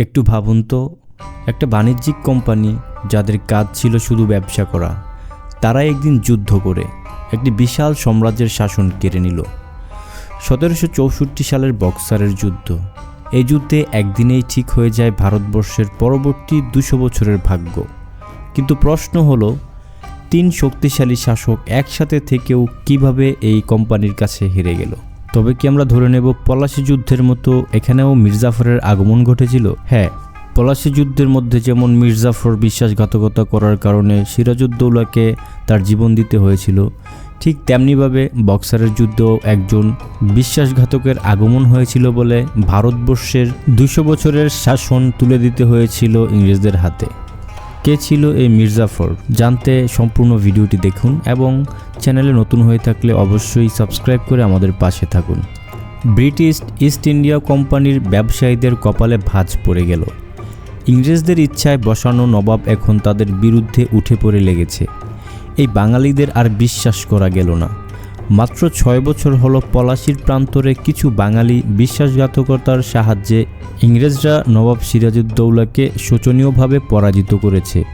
একটু ভাবুন তো, একটা বাণিজ্যিক কোম্পানি যাদের কাজ ছিল শুধু ব্যবসা করা, তারা একদিন যুদ্ধ করে একটি বিশাল সাম্রাজ্যের শাসন কেড়ে নিল। সতেরোশো চৌষট্টি সালের বক্সারের যুদ্ধ। এই যুদ্ধে একদিনেই ঠিক হয়ে যায় ভারতবর্ষের পরবর্তী দুশো বছরের ভাগ্য। কিন্তু প্রশ্ন হলো, তিন শক্তিশালী শাসক একসাথে থেকেও কীভাবে এই কোম্পানির কাছে হেরে গেল? তবে কি আমরা ধরে নেব পলাশি যুদ্ধের মতো এখানেও মির্জাফরের আগমন ঘটেছিল? হ্যাঁ পলাশি যুদ্ধের মধ্যে যেমন মির্জাফর বিশ্বাসঘাতকতা করার কারণে সিরাজউদ্দৌলাকে তার জীবন দিতে হয়েছিল, ঠিক তেমনিভাবে বক্সারের যুদ্ধেও একজন বিশ্বাসঘাতকের আগমন হয়েছিল বলে ভারতবর্ষের দুশো বছরের শাসন তুলে দিতে হয়েছিল ইংরেজদের হাতে। কে ছিল এই মির্জাফর জানতে সম্পূর্ণ ভিডিওটি দেখুন এবং চ্যানেলে নতুন হয়ে থাকলে অবশ্যই সাবস্ক্রাইব করে আমাদের পাশে থাকুন। ব্রিটিশ ইস্ট ইন্ডিয়া কোম্পানির ব্যবসায়ীদের কপালে ভাঁজ পড়ে গেল। ইংরেজদের ইচ্ছায় বসানো নবাব এখন তাদের বিরুদ্ধে উঠে পড়ে লেগেছে। এই বাঙালিদের আর বিশ্বাস করা গেল না। মাত্র ছয় বছর হল পলাশির প্রান্তরে কিছু বাঙালি বিশ্বাসঘাতকতার সাহায্যে ইংরেজরা নবাব সিরাজউদ্দৌলাকে শোচনীয়ভাবে পরাজিত করেছে।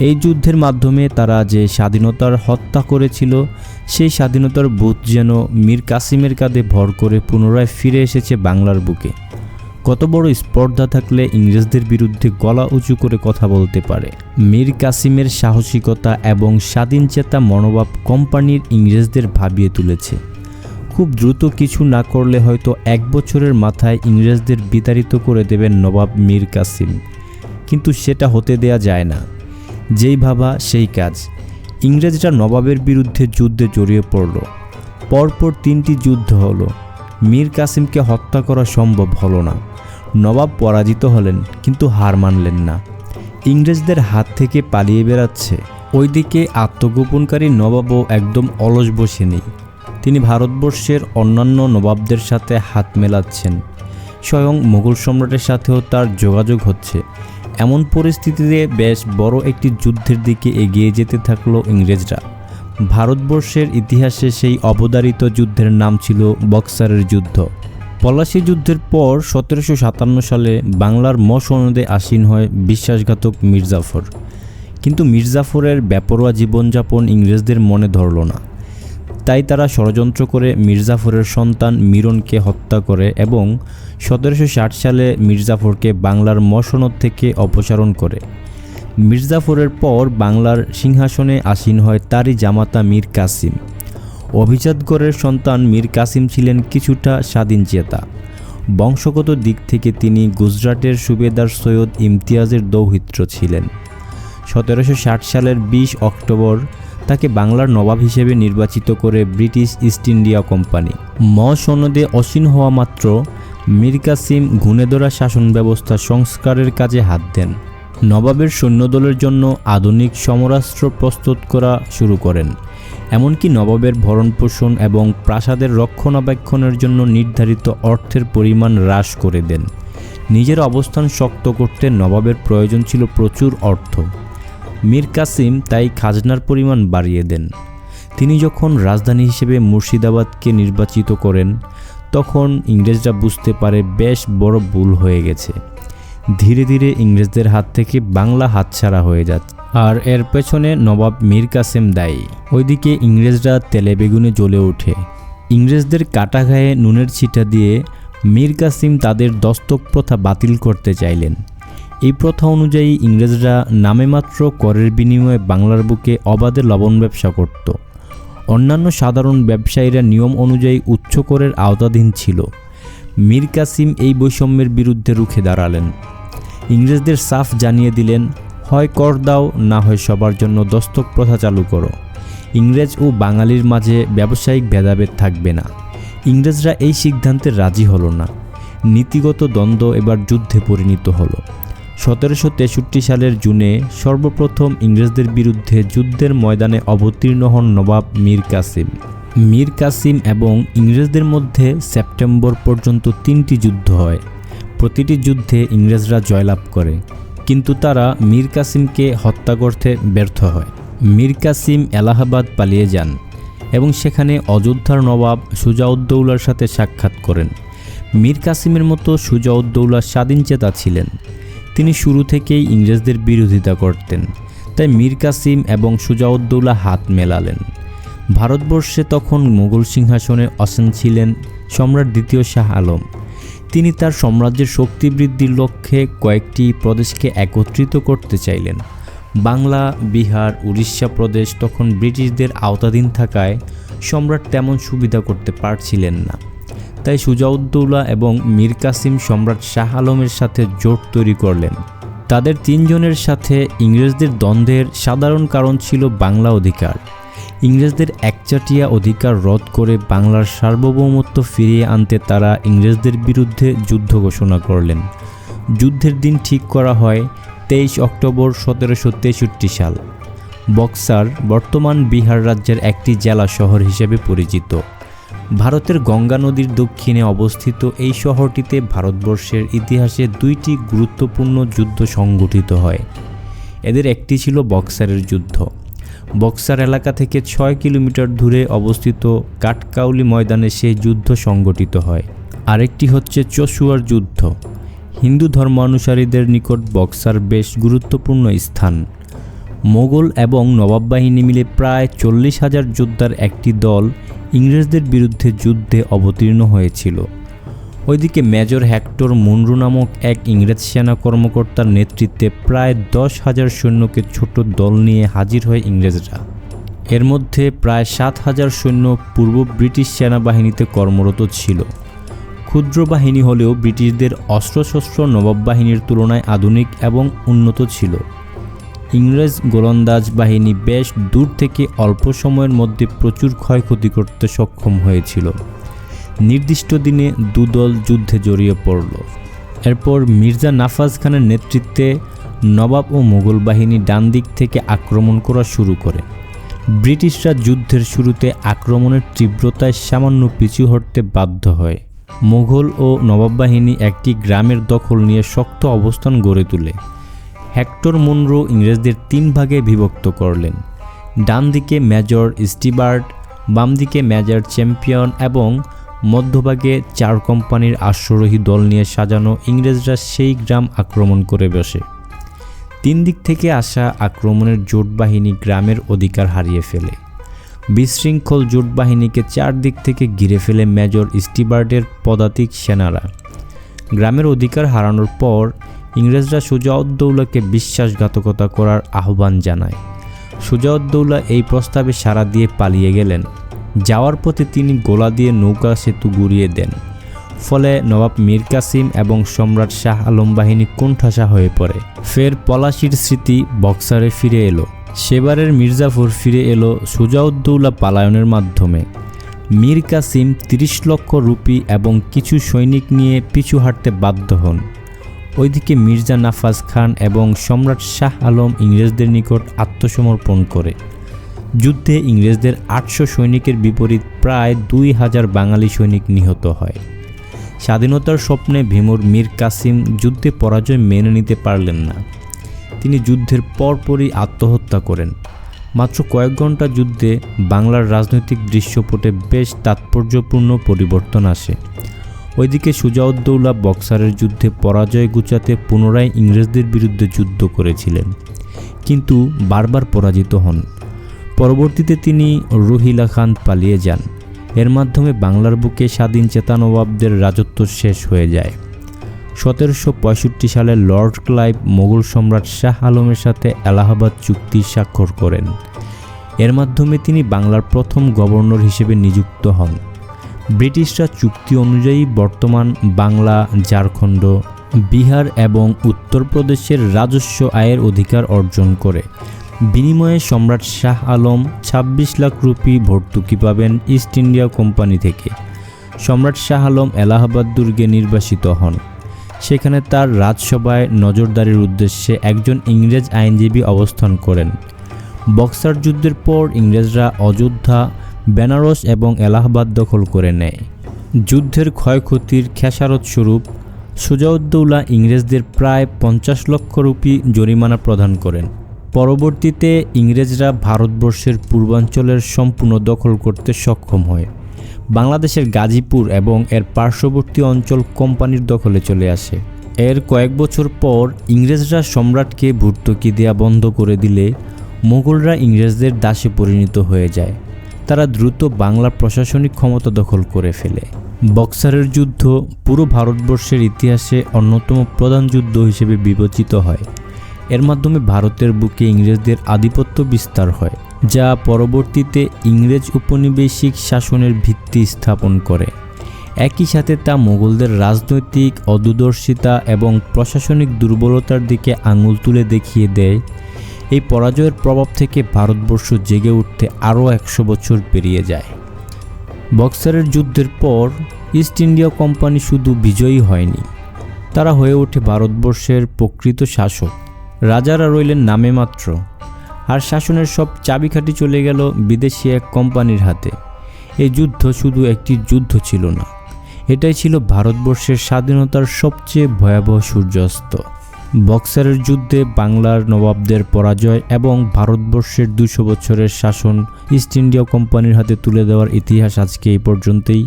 এই যুদ্ধের মাধ্যমে তারা যে স্বাধীনতার হত্যা করেছিল, সেই স্বাধীনতার বোধ যেন মীর কাসিমের কাঁধে ভর করে পুনরায় ফিরে এসেছে বাংলার বুকে। কত বড় স্পর্ধা থাকলে ইংরেজদের বিরুদ্ধে গলা উঁচু করে কথা বলতে পারে। মীর কাসিমের সাহসিকতা এবং স্বাধীনচেতা মনোভাব কোম্পানির ইংরেজদের ভাবিয়ে তুলেছে। খুব দ্রুত কিছু না করলে হয়তো এক বছরের মাথায় ইংরেজদের বিতাড়িত করে দেবেন নবাব মীর কাসিম। কিন্তু সেটা হতে দেয়া যায় না। যেই ভাবা, সেই কাজ। ইংরেজরা নবাবের বিরুদ্ধে যুদ্ধে জড়িয়ে পড়ল। পরপর তিনটি যুদ্ধ হলো। মীর কাসিমকে হত্যা করা সম্ভব হলো না। নবাব পরাজিত হলেন, কিন্তু হার মানলেন না। ইংরেজদের হাত থেকে পালিয়ে বেড়াচ্ছে। ওইদিকে আত্মগোপনকারী নবাবও একদম অলস বসে নেই। তিনি ভারতবর্ষের অন্যান্য নবাবদের সাথে হাত মেলাচ্ছেন। স্বয়ং মুঘল সম্রাটের সাথেও তার যোগাযোগ হচ্ছে। এমন পরিস্থিতিতে বেশ বড় একটি যুদ্ধের দিকে এগিয়ে যেতে থাকল ইংরেজরা। ভারতবর্ষের ইতিহাসে সেই অবদারিত যুদ্ধের নাম ছিল বক্সারের যুদ্ধ। পলাশী যুদ্ধের পর সতেরোশো সাতান্ন সালে বাংলার ম সনদে আসীন হয় বিশ্বাসঘাতক মির্জাফর। কিন্তু মির্জাফরের বেপরোয়া জীবনযাপন ইংরেজদের মনে ধরল না। তাই তারা ষড়যন্ত্র করে মির্জাফরের সন্তান মিরনকে হত্যা করে এবং সতেরোশো ষাট সালে মির্জাফরকে বাংলার মসনদ থেকে অপসারণ করে। মির্জাফরের পর বাংলার সিংহাসনে আসীন হয় তারই জামাতা মীর কাসিম। অভিজাতগড়ের সন্তান মীর কাসিম ছিলেন কিছুটা স্বাধীনচেতা বংশগত দিক থেকে তিনি গুজরাটের সুবেদার সৈয়দ ইমতিয়াজের দৌহিত্র ছিলেন। সতেরোশো ষাট সালের বিশ অক্টোবর তাকে বাংলার নবাব হিসেবে নির্বাচিত করে ব্রিটিশ ইস্ট ইন্ডিয়া কোম্পানি। ম সনদে অসীন হওয়া মাত্র মীর কাসিম ঘুণেদরা শাসন ব্যবস্থা সংস্কারের কাজে হাত দেন। নবাবের সৈন্যদলের জন্য আধুনিক সমরাস্ত্র প্রস্তুত করা শুরু করেন। এমনকি নবাবের ভরণপোষণ এবং প্রাসাদের রক্ষণাবেক্ষণের জন্য নির্ধারিত অর্থের পরিমাণ হ্রাস করে দেন। নিজের অবস্থান শক্ত করতে নবাবের প্রয়োজন ছিল প্রচুর অর্থ। মীর কাসিম তাই খাজনার পরিমাণ বাড়িয়ে দেন। তিনি যখন রাজধানী হিসেবে মুর্শিদাবাদকে নির্বাচিত করেন, তখন ইংরেজরা বুঝতে পারে বেশ বড় ভুল হয়ে গেছে। ধীরে ধীরে ইংরেজদের হাত থেকে বাংলা হাতছাড়া হয়ে যাচ্ছে। আর এর পেছনে নবাব মীর কাসেম দায়ী। ওইদিকে ইংরেজরা তেলে বেগুনে জ্বলে ওঠে। ইংরেজদের কাটা গায়ে নুনের ছিটা দিয়ে মীর কাসিম তাদের দস্তক প্রথা বাতিল করতে চাইলেন। এই প্রথা অনুযায়ী ইংরেজরা নামে মাত্র করের বিনিময়ে বাংলার বুকে অবাধে লবণ ব্যবসা করত। অন্যান্য সাধারণ ব্যবসায়ীরা নিয়ম অনুযায়ী উচ্চ করের আওতাধীন ছিল। মীর কাসিম এই বৈষম্যের বিরুদ্ধে রুখে দাঁড়ালেন। ইংরেজদের সাফ জানিয়ে দিলেন হয় কর দাও, না হয় সবার জন্য দস্তক প্রথা চালু করো। ইংরেজ ও বাঙালির মাঝে ব্যবসায়িক ভেদাভেদ থাকবে না। ইংরেজরা এই সিদ্ধান্তে রাজি হলো না। নীতিগত দ্বন্দ্ব এবার যুদ্ধে পরিণত হলো। সতেরোশো তেষট্টি সালের জুনে সর্বপ্রথম ইংরেজদের বিরুদ্ধে যুদ্ধের ময়দানে অবতীর্ণ হন নবাব মীর কাসিম। মীর কাসিম এবং ইংরেজদের মধ্যে সেপ্টেম্বর পর্যন্ত তিনটি যুদ্ধ হয়। প্রতিটি যুদ্ধে ইংরেজরা জয়লাভ করে। কিন্তু তারা মীর কাসিমকে হত্যা করতে ব্যর্থ হয়। মীর কাসিম এলাহাবাদ পালিয়ে যান এবং সেখানে অযোধ্যার নবাব সুজাউদ্দৌলার সাথে সাক্ষাৎ করেন। মীর কাসিমের মতো সুজাউদ্দৌলা স্বাধীনচেতা ছিলেন। তিনি শুরু থেকেই ইংরেজদের বিরোধিতা করতেন, তাই মীর কাসিম এবং সুজাউদ্দৌলা হাত মেলালেন। ভারতবর্ষে তখন মুঘল সিংহাসনে অসেন ছিলেন সম্রাট দ্বিতীয় শাহ আলম। তিনি তার সাম্রাজ্যের শক্তি বৃদ্ধির লক্ষ্যে কয়েকটি প্রদেশকে একত্রিত করতে চাইলেন। বাংলা, বিহার, উড়িষ্যা প্রদেশ তখন ব্রিটিশদের আওতাধীন থাকায় সম্রাট তেমন সুবিধা করতে পারছিলেন না। তাই সুজাউদ্দৌলা এবং মীর কাসিম সম্রাট শাহ আলমের সাথে জোট তৈরি করলেন। তাদের তিনজনের সাথে ইংরেজদের দ্বন্দ্বের সাধারণ কারণ ছিল বাংলা অধিকার। ইংরেজদের একচাটিয়া অধিকার রদ করে বাংলার সার্বভৌমত্ব ফিরিয়ে আনতে তারা ইংরেজদের বিরুদ্ধে যুদ্ধ ঘোষণা করলেন। যুদ্ধের দিন ঠিক করা হয় তেইশ অক্টোবর সতেরোশো তেষট্টি সাল। বক্সার বর্তমান বিহার রাজ্যের একটি জেলা শহর হিসেবে পরিচিত। ভারতের গঙ্গা নদীর দক্ষিণে অবস্থিত এই শহরটিতে ভারতবর্ষের ইতিহাসে দুইটি গুরুত্বপূর্ণ যুদ্ধ সংগঠিত হয়। এদের একটি ছিল বক্সারের যুদ্ধ। বক্সার এলাকা থেকে ছয় কিলোমিটার দূরে অবস্থিত কাটকাউলি ময়দানে সেই যুদ্ধ সংগঠিত হয়। আরেকটি হচ্ছে চশুয়ার যুদ্ধ। হিন্দু ধর্মানুসারীদের নিকট বক্সার বেশ গুরুত্বপূর্ণ স্থান। মোগল এবং নবাব বাহিনী মিলে প্রায় চল্লিশ হাজার যোদ্ধার একটি দল ইংরেজদের বিরুদ্ধে যুদ্ধে অবতীর্ণ হয়েছিল। ওইদিকে মেজর হ্যাক্টর মুনরু নামক এক ইংরেজ সেনা কর্মকর্তার নেতৃত্বে প্রায় দশ হাজার সৈন্যকে ছোট দল নিয়ে হাজির হয় ইংরেজরা। এর মধ্যে প্রায় সাত হাজার সৈন্য পূর্ব ব্রিটিশ সেনাবাহিনীতে কর্মরত ছিল। ক্ষুদ্র বাহিনী হলেও ব্রিটিশদের অস্ত্রশস্ত্র, নবাব বাহিনীর তুলনায় আধুনিক এবং উন্নত ছিল। ইংরেজ গোলন্দাজ বাহিনী বেশ দূর থেকে অল্প সময়ের মধ্যে প্রচুর ক্ষয়ক্ষতি করতে সক্ষম হয়েছিল। নির্দিষ্ট দিনে দুদল যুদ্ধে জড়িয়ে পড়ল। এরপর মির্জা নাফাজ খানের নেতৃত্বে নবাব ও মোগল বাহিনী ডান দিক থেকে আক্রমণ করা শুরু করে। ব্রিটিশরা যুদ্ধের শুরুতে আক্রমণের তীব্রতায় সামান্য পিছু হটতে বাধ্য হয়। মোগল ও নবাব বাহিনী একটি গ্রামের দখল নিয়ে শক্ত অবস্থান গড়ে তোলে। হেক্টর মুনরো ইংরেজদের তিন ভাগে বিভক্ত করলেন। ডান দিকে মেজর স্টিবার্ট, বাম দিকে মেজর চ্যাম্পিয়ন এবং মধ্যভাগে চার কোম্পানির আশ্বরোহী দল নিয়ে সাজানো ইংরেজরা সেই গ্রাম আক্রমণ করে বসে। তিন দিক থেকে আসা আক্রমণের জোট বাহিনী গ্রামের অধিকার হারিয়ে ফেলে। বিশৃঙ্খল জোট বাহিনীকে চারদিক থেকে ঘিরে ফেলে মেজর স্টিবার্টের পদাতিক সেনারা। গ্রামের অধিকার হারানোর পর ইংরেজরা সুজাউদ্দৌলাকে বিশ্বাসঘাতকতা করার আহ্বান জানায়। সুজাউদ্দৌলা এই প্রস্তাবে সাড়া দিয়ে পালিয়ে গেলেন। যাওয়ার পথে তিনি গোলা দিয়ে নৌকা সেতু গুড়িয়ে দেন। ফলে নবাব মীর কাসিম এবং সম্রাট শাহ আলম বাহিনী কোণঠাসা হয়ে পড়ে। ফের পলাশির স্মৃতি বক্সারে ফিরে এলো। সেবারের মির্জাফর ফিরে এলো সুজাউদ্দৌলা পালায়নের মাধ্যমে। মীর কাসিম তিরিশ লক্ষ রুপি এবং কিছু সৈনিক নিয়ে পিছু হাঁটতে বাধ্য হন। ওইদিকে মির্জা নাফাজ খান এবং সম্রাট শাহ আলম ইংরেজদের নিকট আত্মসমর্পণ করে। যুদ্ধে ইংরেজদের আটশো সৈনিকের বিপরীত প্রায় দুই হাজার বাঙালি সৈনিক নিহত হয়। স্বাধীনতার স্বপ্নে ভীমুর মীর কাসিম যুদ্ধে পরাজয় মেনে নিতে পারলেন না। তিনি যুদ্ধের পরপরই আত্মহত্যা করেন। মাত্র কয়েক ঘণ্টা যুদ্ধে বাংলার রাজনৈতিক দৃশ্যপটে বেশ তাৎপর্যপূর্ণ পরিবর্তন আসে। ওইদিকে সুজাউদ্দৌলা বক্সারের যুদ্ধে পরাজয় গুচাতে পুনরায় ইংরেজদের বিরুদ্ধে যুদ্ধ করেছিলেন। কিন্তু বারবার পরাজিত হন। পরবর্তীতে তিনি রুহিলা খান পালিয়ে যান। এর মাধ্যমে বাংলার বুকে স্বাধীন চেতা নবাবদের রাজত্ব শেষ হয়ে যায়। সতেরোশো পঁয়ষট্টি সালে লর্ড ক্লাইভ মোগল সম্রাট শাহ আলমের সাথে এলাহাবাদ চুক্তি স্বাক্ষর করেন। এর মাধ্যমে তিনি বাংলার প্রথম গভর্নর হিসেবে নিযুক্ত হন। ব্রিটিশরা চুক্তি অনুযায়ী বর্তমান বাংলা, ঝাড়খণ্ড, বিহার এবং উত্তরপ্রদেশের রাজস্ব আয়ের অধিকার অর্জন করে। বিনিময়ে সম্রাট শাহ আলম ২৬ লাখ রুপি ভর্তুকি পাবেন ইস্ট ইন্ডিয়া কোম্পানি থেকে। সম্রাট শাহ আলম এলাহাবাদ দুর্গে নির্বাসিত হন। সেখানে তার রাজসভায় নজরদারির উদ্দেশ্যে একজন ইংরেজ আইনজীবী অবস্থান করেন। বক্সার যুদ্ধের পর ইংরেজরা অযোধ্যা, বেনারস এবং এলাহাবাদ দখল করে নেয়। যুদ্ধের ক্ষয়ক্ষতির খেসারত স্বরূপ সুজাউদ্দৌলা ইংরেজদের প্রায় পঞ্চাশ লক্ষ রুপি জরিমানা প্রদান করেন। পরবর্তীতে ইংরেজরা ভারতবর্ষের পূর্বাঞ্চলের সম্পূর্ণ দখল করতে সক্ষম হয়। বাংলাদেশের গাজীপুর এবং এর পার্শ্ববর্তী অঞ্চল কোম্পানির দখলে চলে আসে। এর কয়েক বছর পর ইংরেজরা সম্রাটকে ভর্তুকি দেওয়া বন্ধ করে দিলে মোগলরা ইংরেজদের দাসে পরিণত হয়ে যায়। তারা দ্রুত বাংলার প্রশাসনিক ক্ষমতা দখল করে ফেলে। বক্সারের যুদ্ধ পুরো ভারতবর্ষের ইতিহাসে অন্যতম প্রধান যুদ্ধ হিসেবে বিবেচিত হয়। এর মাধ্যমে ভারতের বুকে ইংরেজদের আধিপত্য বিস্তার হয়, যা পরবর্তীতে ইংরেজ উপনিবেশিক শাসনের ভিত্তি স্থাপন করে। একই সাথে তা মোগলদের রাজনৈতিক অদূরদর্শিতা এবং প্রশাসনিক দুর্বলতার দিকে আঙুল তুলে দেখিয়ে দেয়। এই পরাজয়ের প্রভাব থেকে ভারতবর্ষ জেগে উঠতে আরও একশো বছর পেরিয়ে যায়। বক্সারের যুদ্ধের পর ইস্ট ইন্ডিয়া কোম্পানি শুধু বিজয়ী হয়নি, তারা হয়ে ওঠে ভারতবর্ষের প্রকৃত শাসক। রাজারা রইলেন নামে মাত্র, আর শাসনের সব চাবিকাঠি চলে গেল বিদেশি এক কোম্পানির হাতে। এই যুদ্ধ শুধু একটি যুদ্ধ ছিল না, এটাই ছিল ভারতবর্ষের স্বাধীনতার সবচেয়ে ভয়াবহ সূর্যাস্ত। বক্সারের যুদ্ধে বাংলার নবাবদের পরাজয় এবং ভারতবর্ষের দুশো বছরের শাসন ইস্ট ইন্ডিয়া কোম্পানির হাতে তুলে দেওয়ার ইতিহাস আজকে এই পর্যন্তই।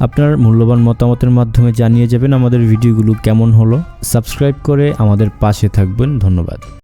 আপনার মূল্যবান মতামতের মাধ্যমে জানিয়ে যাবেন আমাদের ভিডিওগুলো কেমন হলো। সাবস্ক্রাইব করে আমাদের পাশে থাকবেন। ধন্যবাদ।